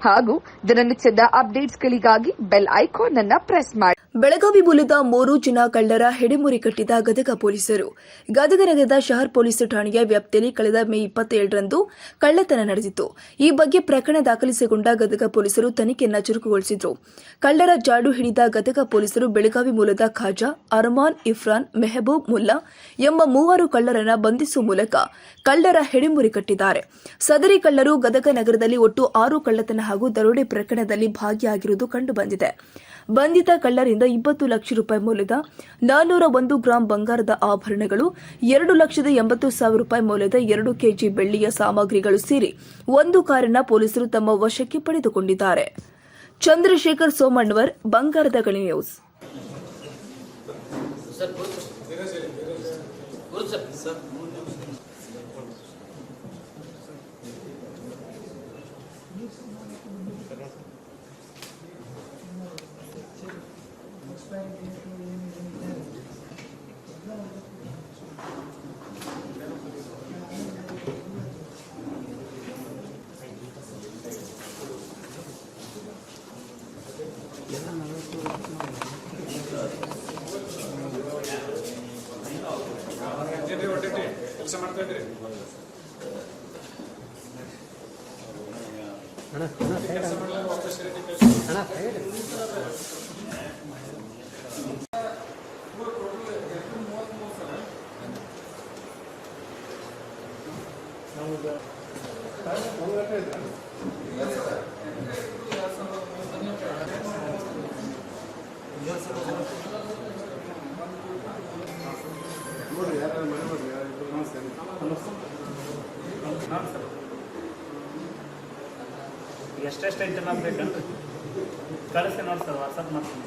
ಹಾಗೂ ದಿನನಿತ್ಯದ ಅಪ್ಡೇಟ್ಸ್ಗಳಿಗಾಗಿ ಬೆಲ್ ಐಕಾನ್ ಅನ್ನು ಪ್ರೆಸ್ ಮಾಡಿ. ಬೆಳಗಾವಿ ಮೂಲದ ಮೂರು ಜನ ಕಳ್ಳರ ಹೆಡೆಮುರಿ ಕಟ್ಟಿದ ಗದಗ ಪೊಲೀಸರು. ಗದಗ ನಗರದ ಶಹರ್ ಪೊಲೀಸ್ ಠಾಣೆಯ ವ್ಯಾಪ್ತಿಯಲ್ಲಿ ಕಳೆದ ಮೇ ಇಪ್ಪತ್ತೇಳರಂದು ಕಳ್ಳತನ ನಡೆದಿತ್ತು. ಈ ಬಗ್ಗೆ ಪ್ರಕರಣ ದಾಖಲಿಸಿಕೊಂಡ ಗದಗ ಪೊಲೀಸರು ತನಿಖೆಯನ್ನು ಚುರುಕುಗೊಳಿಸಿದ್ರು. ಕಳ್ಳರ ಜಾಡು ಹಿಡಿದ ಗದಗ ಪೊಲೀಸರು ಬೆಳಗಾವಿ ಮೂಲದ ಖಾಜಾ, ಅರ್ಮಾನ್, ಇಫ್ರಾನ್, ಮೆಹಬೂಬ್ ಮುಲ್ಲಾ ಎಂಬ ಮೂವರು ಕಳ್ಳರನ್ನ ಬಂಧಿಸುವ ಮೂಲಕ ಕಳ್ಳರ ಹೆಡೆಮುರಿ ಕಟ್ಟಿದ್ದಾರೆ. ಸದರಿ ಕಳ್ಳರು ಗದಗ ನಗರದಲ್ಲಿ ಒಟ್ಟು ಆರು ಕಳ್ಳತನ ಹಾಗೂ ದರೋಡೆ ಪ್ರಕರಣದಲ್ಲಿ ಭಾಗಿಯಾಗಿರುವುದು ಕಂಡುಬಂದಿದೆ. ಬಂಧಿತ ಕಳ್ಳರಿಂದ ಇಪ್ಪತ್ತು ಲಕ್ಷ ರೂಪಾಯಿ ಮೌಲ್ಯದ ನಾನ್ನೂರ ಒಂದು ಗ್ರಾಂ ಬಂಗಾರದ ಆಭರಣಗಳು, ಎರಡು ಲಕ್ಷದ ಎಂಬತ್ತು ಸಾವಿರ ರೂಪಾಯಿ ಮೌಲ್ಯದ ಎರಡು ಕೆಜಿ ಬೆಳ್ಳಿಯ ಸಾಮಗ್ರಿಗಳು ಸೇರಿ ಒಂದು ಕಾರನ್ನ ಪೊಲೀಸರು ತಮ್ಮ ವಶಕ್ಕೆ ಪಡೆದುಕೊಂಡಿದ್ದಾರೆ. ಚಂದ್ರಶೇಖರ್ ಸೋಮಣ್ಣವರ್, ಬಂಗಾರದ ಗಣಿ ನ್ಯೂಸ್. ಕೆಲಸ ಮಾಡ್ತಾ ಇದ್ರಿ ಕೆಲಸ ಮಾಡಲ್ಲ ವಾಪಸ್ ಎಷ್ಟೆಷ್ಟು ಐತೆ ನಾವು ಬೇಕಂದ್ರೆ ಕಳಿಸಿ ನೋಡಿ ಸರ್ ವಾಟ್ಸಪ್ ಮಾಡ್ತೀನಿ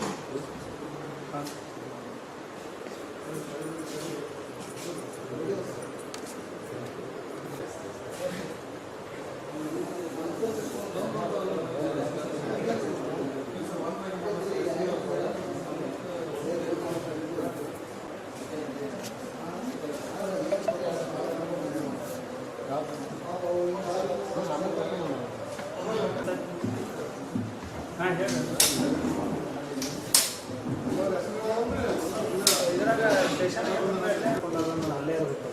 ಅಲ್ಲೇ ಇರಬೇಕು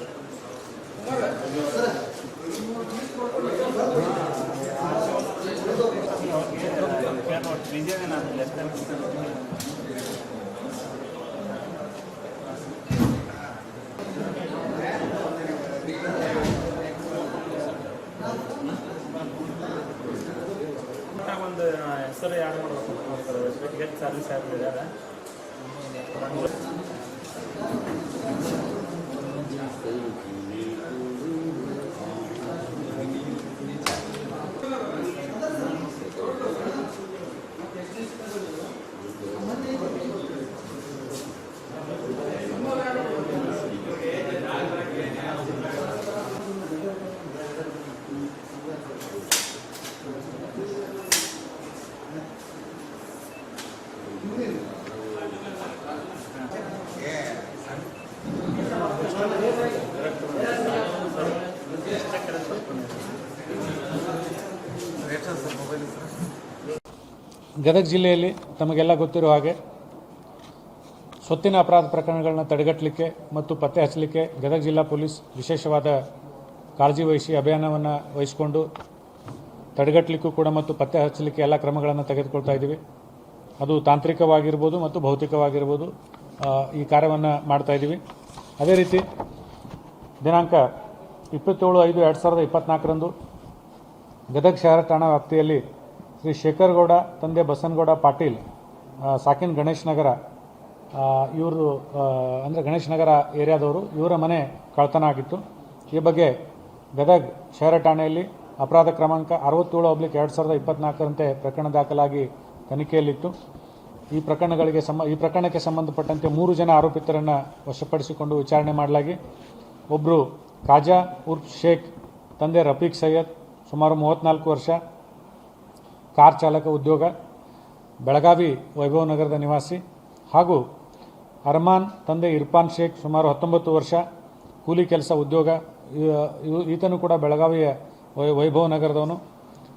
ಒಂದು ಹೆಸರು ಯಾರು ಮಾಡ್ಬೇಕು ಟಿಕೆಟ್ ಸರ್ವಿಸ್ ಯಾರು ಇದ್ದಾರೆ Thank you. ಗದಗ ಜಿಲ್ಲೆಯಲ್ಲಿ ತಮಗೆಲ್ಲ ಗೊತ್ತಿರೋ ಹಾಗೆ ಸ್ವತ್ತಿನ ಅಪರಾಧ ಪ್ರಕರಣಗಳನ್ನ ತಡೆಗಟ್ಟಲಿಕ್ಕೆ ಮತ್ತು ಪತ್ತೆ ಹಚ್ಚಲಿಕ್ಕೆ ಗದಗ ಜಿಲ್ಲಾ ಪೊಲೀಸ್ ವಿಶೇಷವಾದ ಕಾಳಜಿ ವಹಿಸಿ ಅಭಿಯಾನವನ್ನು ವಹಿಸಿಕೊಂಡು ತಡೆಗಟ್ಟಲಿಕ್ಕೂ ಕೂಡ ಮತ್ತು ಪತ್ತೆ ಹಚ್ಚಲಿಕ್ಕೆ ಎಲ್ಲ ಕ್ರಮಗಳನ್ನು ತೆಗೆದುಕೊಳ್ತಾ ಇದ್ದೀವಿ. ಅದು ತಾಂತ್ರಿಕವಾಗಿರ್ಬೋದು ಮತ್ತು ಭೌತಿಕವಾಗಿರ್ಬೋದು ಈ ಕಾರ್ಯವನ್ನು ಮಾಡ್ತಾ ಇದ್ದೀವಿ. ಅದೇ ರೀತಿ ದಿನಾಂಕ ಇಪ್ಪತ್ತೇಳು ಐದು ಎರಡು ಸಾವಿರದ ಇಪ್ಪತ್ನಾಲ್ಕರಂದು ಗದಗ ಶಹರ ಠಾಣಾ ವ್ಯಾಪ್ತಿಯಲ್ಲಿ ಶ್ರೀ ಶೇಖರ್ಗೌಡ, ತಂದೆ ಬಸನ್ಗೌಡ ಪಾಟೀಲ್ ಸಾಕಿನ್ ಗಣೇಶ್ ನಗರ ಇವರು ಅಂದರೆ ಗಣೇಶ್ ನಗರ ಏರಿಯಾದವರು, ಇವರ ಮನೆ ಕಳ್ತನ ಆಗಿತ್ತು. ಈ ಬಗ್ಗೆ ಗದಗ್ ಶಹರ ಠಾಣೆಯಲ್ಲಿ ಅಪರಾಧ ಕ್ರಮಾಂಕ ಅರವತ್ತೇಳು ಒಬ್ಲಿಕ್ ಎರಡು ಸಾವಿರದ ಇಪ್ಪತ್ನಾಲ್ಕರಂತೆ ಪ್ರಕರಣ ದಾಖಲಾಗಿ ತನಿಖೆಯಲ್ಲಿತ್ತು. ಈ ಪ್ರಕರಣಗಳಿಗೆ ಸಂಬ, ಈ ಪ್ರಕರಣಕ್ಕೆ ಸಂಬಂಧಪಟ್ಟಂತೆ ಮೂರು ಜನ ಆರೋಪಿತರನ್ನು ವಶಪಡಿಸಿಕೊಂಡು ವಿಚಾರಣೆ ಮಾಡಲಾಗಿ. ಒಬ್ಬರು ಖಾಜಾ ಉರ್ಫ್ ಶೇಖ್, ತಂದೆ ರಫೀಕ್ ಸೈಯದ್, ಸುಮಾರು ಮೂವತ್ತ್ನಾಲ್ಕು ವರ್ಷ. ಕಾರ್ ಚಾಲಕ ಉದ್ಯೋಗ, ಬೆಳಗಾವಿ ವೈಭವ ನಗರದ ನಿವಾಸಿ ಹಾಗೂ ಅರ್ಮಾನ್ ತಂದೆ ಇರ್ಫಾನ್ ಶೇಖ್ ಸುಮಾರು ಹತ್ತೊಂಬತ್ತು ವರ್ಷ, ಕೂಲಿ ಕೆಲಸ ಉದ್ಯೋಗ ಈತನು ಕೂಡ ಬೆಳಗಾವಿಯ ವೈಭವ ನಗರದವನು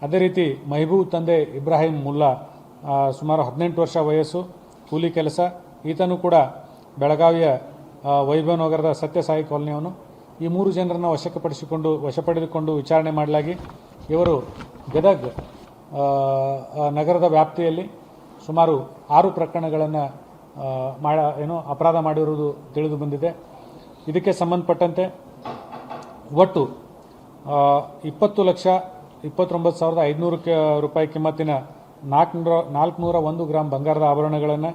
ಅದೇ ರೀತಿ ಮಹಬೂಬ್ ತಂದೆ ಇಬ್ರಾಹಿಂ ಮುಲ್ಲಾ ಸುಮಾರು ಹದಿನೆಂಟು ವರ್ಷ ವಯಸ್ಸು, ಕೂಲಿ ಕೆಲಸ. ಈತನು ಕೂಡ ಬೆಳಗಾವಿಯ ವೈಭವ ನಗರದ ಸತ್ಯಸಾಯಿ ಕಾಲೋನಿಯವನು. ಈ ಮೂರು ಜನರನ್ನು ವಶಕ್ಕೆ ಪಡಿಸಿಕೊಂಡು ವಶಪಡೆದುಕೊಂಡು ವಿಚಾರಣೆ ಮಾಡಲಾಗಿ ಇವರು ಗದಗ್ ನಗರದ ವ್ಯಾಪ್ತಿಯಲ್ಲಿ ಸುಮಾರು ಆರು ಪ್ರಕರಣಗಳನ್ನು ಮಾಡ ಏನು ಅಪರಾಧ ಮಾಡಿರುವುದು ತಿಳಿದು ಬಂದಿದೆ. ಇದಕ್ಕೆ ಸಂಬಂಧಪಟ್ಟಂತೆ ಒಟ್ಟು ಇಪ್ಪತ್ತು ಲಕ್ಷ ಇಪ್ಪತ್ತೊಂಬತ್ತು ಸಾವಿರದ ಐದುನೂರು ರೂಪಾಯಿ ಕಿಮ್ಮತ್ತಿನ ನಾಲ್ಕುನೂರ ನಾಲ್ಕುನೂರ ಒಂದು ಗ್ರಾಮ್ ಬಂಗಾರದ ಆಭರಣಗಳನ್ನು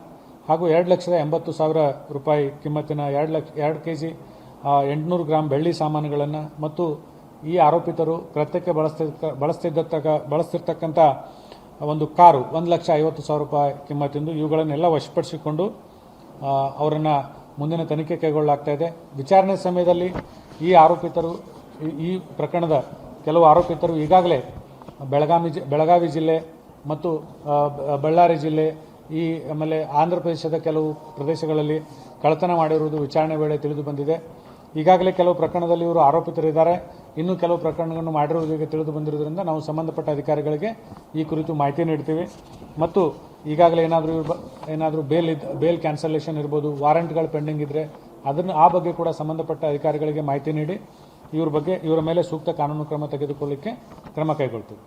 ಹಾಗೂ ಎರಡು ಲಕ್ಷದ ಎಂಬತ್ತು ಸಾವಿರ ರೂಪಾಯಿ ಕಿಮ್ಮತ್ತಿನ ಎರಡು ಲಕ್ಷ, ಎರಡು ಕೆ ಜಿ ಎಂಟುನೂರು ಗ್ರಾಮ್ ಬೆಳ್ಳಿ ಸಾಮಾನುಗಳನ್ನು ಮತ್ತು ಈ ಆರೋಪಿತರು ಕೃತ್ಯಕ್ಕೆ ಬಳಸ್ತಿದ್ದ ಬಳಸ್ತಿರ್ತಕ್ಕಂಥ ಒಂದು ಕಾರು ಒಂದು ಲಕ್ಷ ಐವತ್ತು ಸಾವಿರ ರೂಪಾಯಿ ಕಿಮ್ಮತ್ತಿಂದು ಇವುಗಳನ್ನೆಲ್ಲ ವಶಪಡಿಸಿಕೊಂಡು ಅವರನ್ನು ಮುಂದಿನ ತನಿಖೆ ಕೈಗೊಳ್ಳಲಾಗ್ತಾ ಇದೆ. ವಿಚಾರಣೆ ಸಮಯದಲ್ಲಿ ಈ ಆರೋಪಿತರು, ಈ- ಪ್ರಕರಣದ ಕೆಲವು ಆರೋಪಿತರು ಈಗಾಗಲೇ ಬೆಳಗಾವಿ ಬೆಳಗಾವಿ ಜಿಲ್ಲೆ ಮತ್ತು ಬಳ್ಳಾರಿ ಜಿಲ್ಲೆ, ಈ ಆಮೇಲೆ ಆಂಧ್ರ ಪ್ರದೇಶದ ಕೆಲವು ಪ್ರದೇಶಗಳಲ್ಲಿ ಕಳತನ ಮಾಡಿರುವುದು ವಿಚಾರಣೆ ವೇಳೆ ತಿಳಿದು ಬಂದಿದೆ. ಈಗಾಗಲೇ ಕೆಲವು ಪ್ರಕರಣದಲ್ಲಿ ಇವರು ಆರೋಪಿತರಿದ್ದಾರೆ. ಇನ್ನು ಕೆಲವು ಪ್ರಕರಣಗಳನ್ನು ಮಾಡಿರುವುದಕ್ಕೆ ತಿಳಿದು ಬಂದಿರುವುದರಿಂದ ನಾವು ಸಂಬಂಧಪಟ್ಟ ಅಧಿಕಾರಿಗಳಿಗೆ ಈ ಕುರಿತು ಮಾಹಿತಿ ನೀಡ್ತೀವಿ. ಮತ್ತು ಈಗಾಗಲೇ ಏನಾದರೂ ಏನಾದರೂ ಬೇಲ್ ಇದ್ದ ಬೇಲ್ ಕ್ಯಾನ್ಸಲೇಷನ್ ಇರ್ಬೋದು, ವಾರಂಟ್ಗಳು ಪೆಂಡಿಂಗ್ ಇದ್ದರೆ ಅದನ್ನು ಆ ಬಗ್ಗೆ ಕೂಡ ಸಂಬಂಧಪಟ್ಟ ಅಧಿಕಾರಿಗಳಿಗೆ ಮಾಹಿತಿ ನೀಡಿ ಇವ್ರ ಬಗ್ಗೆ ಇವರ ಮೇಲೆ ಸೂಕ್ತ ಕಾನೂನು ಕ್ರಮ ತೆಗೆದುಕೊಳ್ಳಿಕ್ಕೆ ಕ್ರಮ ಕೈಗೊಳ್ತೀವಿ.